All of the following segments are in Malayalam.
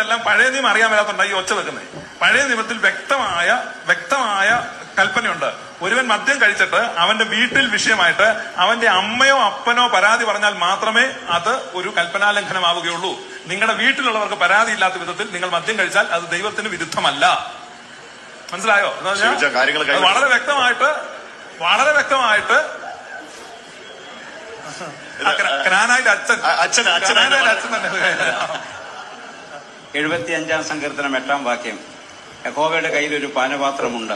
ചെല്ലാൻ പഴയ നിയമം അറിയാൻ മേലാത്തോണ്ടാ ഈ ഒച്ച വെക്കുന്നത് പഴയ നിയമത്തിൽ വ്യക്തമായ വ്യക്തമായ കൽപ്പനയുണ്ട്. ഒരുവൻ മദ്യം കഴിച്ചിട്ട് അവന്റെ വീട്ടിൽ വിഷയമായിട്ട് അവന്റെ അമ്മയോ അപ്പനോ പരാതി പറഞ്ഞാൽ മാത്രമേ അത് ഒരു കൽപ്പനാലംഘനമാവുകയുള്ളൂ. നിങ്ങളുടെ വീട്ടിലുള്ളവർക്ക് പരാതി ഇല്ലാത്ത വിധത്തിൽ നിങ്ങൾ മദ്യം കഴിച്ചാൽ അത് ദൈവത്തിന് വിരുദ്ധമല്ല. മനസ്സിലായോ? വളരെ വ്യക്തമായിട്ട് വളരെ വ്യക്തമായിട്ട് ക്രാനായിട്ട് അച്ഛൻ- അച്ഛൻ അച്ഛൻ തന്നെ. എഴുപത്തിയഞ്ചാം സങ്കീർത്തനം എട്ടാം വാക്യം. യഹോവയുടെ കയ്യിൽ ഒരു പാനപാത്രമുണ്ട്.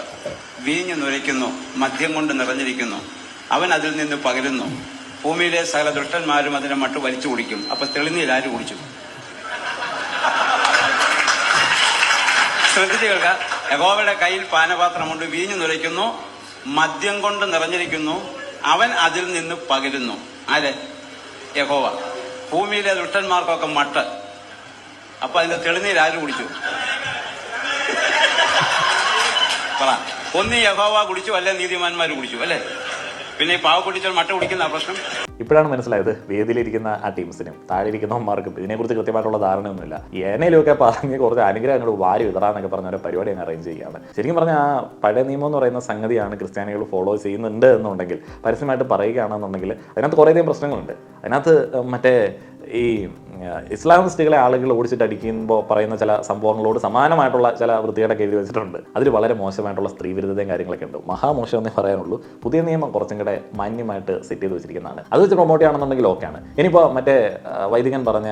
വീഞ്ഞു നുരയ്ക്കുന്നു മദ്യം കൊണ്ട് നിറഞ്ഞിരിക്കുന്നു. അവൻ അതിൽ നിന്ന് പകരുന്നു. ഭൂമിയിലെ സകല ദുഷ്ടന്മാരും അതിനെ മട്ട് വലിച്ചു കുടിക്കും. അപ്പൊ തെളിനീർ ആര് കുടിച്ചു? ശ്രദ്ധിച്ചു കേൾക്ക. യഹോവയുടെ കയ്യിൽ പാനപാത്രമുണ്ട് വീഞ്ഞു നുരയ്ക്കുന്നു മദ്യം കൊണ്ട് നിറഞ്ഞിരിക്കുന്നു. അവൻ അതിൽ നിന്ന് പകരുന്നു. ആരെ? യഹോവ. ഭൂമിയിലെ ദുഷ്ടന്മാർക്കൊക്കെ മട്ട്. അപ്പൊ അതിന്റെ തെളിനീര് ആര് കുടിച്ചു? ഒന്നി യഹോവ കുടിച്ചു അല്ലെ നീതിമാന്മാർ കുടിച്ചു അല്ലെ? പിന്നെ ഈ കുടിച്ചാൽ മട്ട കുടിക്കുന്ന പ്രശ്നം? ഇപ്പോഴാണ് മനസ്സിലായത് വേദിയിലിരിക്കുന്ന ആ ടീംസിനും താഴെ ഇരിക്കുന്നവന്മാർക്കും ഇതിനെക്കുറിച്ച് കൃത്യമായിട്ടുള്ള ധാരണയൊന്നുമില്ല. ഏനയിലൊക്കെ പറഞ്ഞ് കുറച്ച് അനുഗ്രഹങ്ങൾ വാരി വിതറാന്നൊക്കെ പറഞ്ഞ ഒരു പരിപാടി അങ്ങ് അറേഞ്ച് ചെയ്യുകയാണ്. ശരിക്കും പറഞ്ഞാൽ ആ പഴയ നിയമം എന്ന് പറയുന്ന സംഗതിയാണ് ക്രിസ്ത്യാനികൾ ഫോളോ ചെയ്യുന്നുണ്ട് എന്നുണ്ടെങ്കിൽ പരസ്യമായിട്ട് പറയുകയാണെന്നുണ്ടെങ്കിൽ അതിനകത്ത് കുറേയധികം പ്രശ്നങ്ങളുണ്ട്. അതിനകത്ത് മറ്റേ ഈ ഇസ്ലാമിസ്റ്റുകളെ ആളുകൾ ഓടിച്ചിട്ട് അടിക്കുമ്പോൾ പറയുന്ന ചില സംഭവങ്ങളോട് സമാനമായിട്ടുള്ള ചില വൃത്തികേടൊക്കെ എഴുതി വെച്ചിട്ടുണ്ട്. അതിൽ വളരെ മോശമായിട്ടുള്ള സ്ത്രീ വിരുദ്ധതയും കാര്യങ്ങളൊക്കെ ഉണ്ട്. മഹാമോശം എന്നേ പറയാനുള്ളൂ. പുതിയ നിയമം കുറച്ചും കൂടെ മാന്യമായിട്ട് സെറ്റ് ചെയ്ത് വെച്ചിരിക്കുന്നതാണ്. അത് വെച്ച് പ്രൊമോട്ട് ചെയ്യണമെന്നുണ്ടെങ്കിൽ ഓക്കെയാണ് ഇനിയിപ്പോൾ മറ്റേ വൈദികൻ പറഞ്ഞ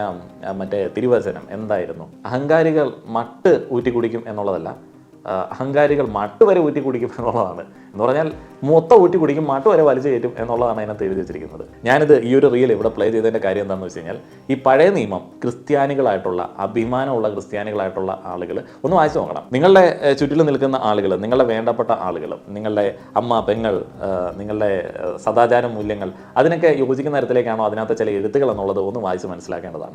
മറ്റേ തിരുവചനം എന്തായിരുന്നു? അഹങ്കാരികൾ മട്ട് ഊറ്റിക്കുടിക്കും എന്നുള്ളതല്ല. അഹങ്കാരികൾ മട്ട് വരെ ഊറ്റി കുടിക്കും എന്നുള്ളതാണ്. എന്ന് പറഞ്ഞാൽ മൊത്തം ഊറ്റി കുടിക്കും മട്ട് വരെ വലിച്ചു കയറ്റും എന്നുള്ളതാണ് അതിനകത്ത് എഴുതി വെച്ചിരിക്കുന്നത്. ഞാനിത് ഈ ഒരു റീൽ ഇവിടെ പ്ലേ ചെയ്തതിന്റെ കാര്യം എന്താണെന്ന് വെച്ച് കഴിഞ്ഞാൽ ഈ പഴയ നിയമം ക്രിസ്ത്യാനികളായിട്ടുള്ള അഭിമാനമുള്ള ക്രിസ്ത്യാനികളായിട്ടുള്ള ആളുകൾ ഒന്ന് വായിച്ചു നോക്കണം. നിങ്ങളുടെ ചുറ്റിലും നിൽക്കുന്ന ആളുകൾ നിങ്ങളുടെ വേണ്ടപ്പെട്ട ആളുകൾ നിങ്ങളുടെ അമ്മ പെങ്ങൾ നിങ്ങളുടെ സദാചാര മൂല്യങ്ങൾ അതിനൊക്കെ യോജിക്കുന്ന തരത്തിലേക്കാണോ അതിനകത്ത് ചില എഴുത്തുകൾ എന്നുള്ളത് ഒന്ന് വായിച്ച് മനസ്സിലാക്കേണ്ടതാണ്.